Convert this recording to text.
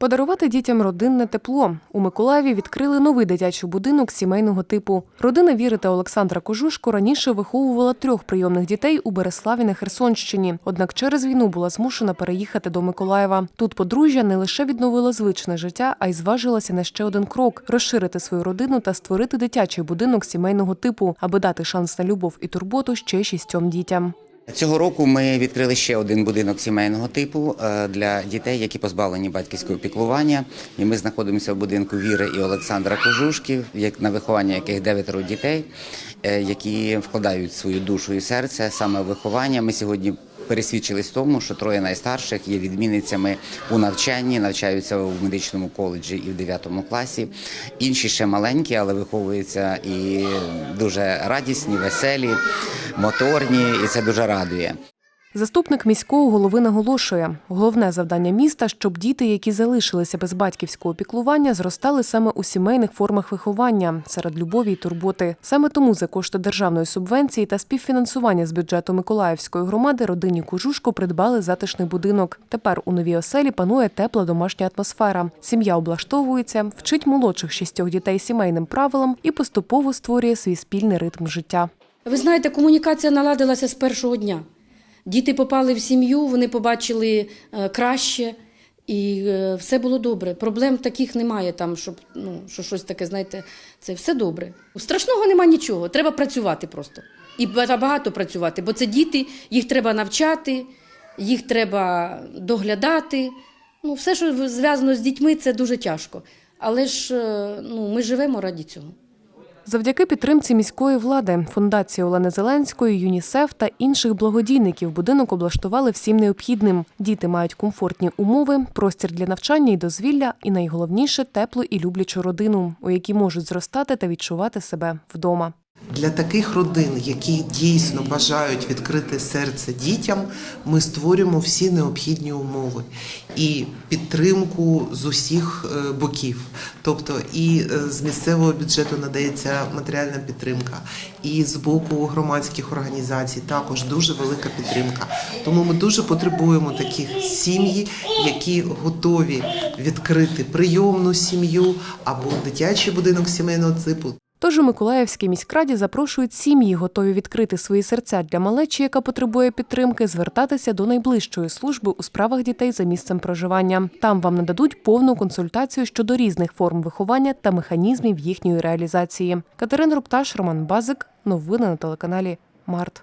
Подарувати дітям родинне тепло. У Миколаєві відкрили новий дитячий будинок сімейного типу. Родина Віри та Олександра Кожушко раніше виховувала трьох прийомних дітей у Береславі на Херсонщині. Однак через війну була змушена переїхати до Миколаєва. Тут подружжя не лише відновило звичне життя, а й зважилася на ще один крок розширити свою родину та створити дитячий будинок сімейного типу, аби дати шанс на любов і турботу ще шістьом дітям. Цього року ми відкрили ще один будинок сімейного типу е, для дітей, які позбавлені батьківського піклування. І ми знаходимося в будинку Віри і Олександра Кожушків, на виховання яких дев'ятеро дітей, е, які вкладають свою душу і серце саме в виховання. Ми сьогодні пересвідчились в тому, що троє найстарших є відмінницями у навчанні, навчаються у медичному коледжі і в 9 класі. Інші ще маленькі, але виховуються і дуже радісні, веселі, моторні, і це дуже радує. Заступник міського голови наголошує, головне завдання міста, щоб діти, які залишилися без батьківського піклування, зростали саме у сімейних формах виховання серед любові й турботи. Саме тому за кошти державної субвенції та співфінансування з бюджету Миколаївської громади родині Кужушко придбали затишний будинок. Тепер у новій оселі панує тепла домашня атмосфера. Сім'я облаштовується, вчить молодших шістьох дітей сімейним правилам і поступово створює свій спільний ритм життя. Ви знаєте, комунікація наладилася з першого дня. Діти попали в сім'ю, вони побачили е, краще, і е, все було добре. Проблем таких немає, там, щоб ну, що щось таке, знаєте, це все добре. Страшного нема нічого. Треба працювати просто. І багато працювати, бо це діти, їх треба навчати, їх треба доглядати. Ну, все, що зв'язано з дітьми, це дуже тяжко. Але ж е, ну, ми живемо раді цього. Завдяки підтримці міської влади, фундації Олени Зеленської, ЮНІСЕФ та інших благодійників будинок облаштували всім необхідним. Діти мають комфортні умови, простір для навчання і дозвілля, і найголовніше теплу і люблячу родину, у якій можуть зростати та відчувати себе вдома. Для таких родин, які дійсно бажають відкрити серце дітям, ми створюємо всі необхідні умови і підтримку з усіх е, боків. Тобто і е, з місцевого бюджету надається матеріальна підтримка, і з боку громадських організацій також дуже велика підтримка. Тому ми дуже потребуємо таких сім'ї, які готові відкрити прийомну сім'ю або дитячий будинок сімейного типу. Тож у Миколаївській міськраді запрошують сім'ї, готові відкрити свої серця для малечі, яка потребує підтримки, звертатися до найближчої служби у справах дітей за місцем проживання. Там вам нададуть повну консультацію щодо різних форм виховання та механізмів їхньої реалізації. Катерина Рупташ, Роман Базик. Новини на телеканалі Март.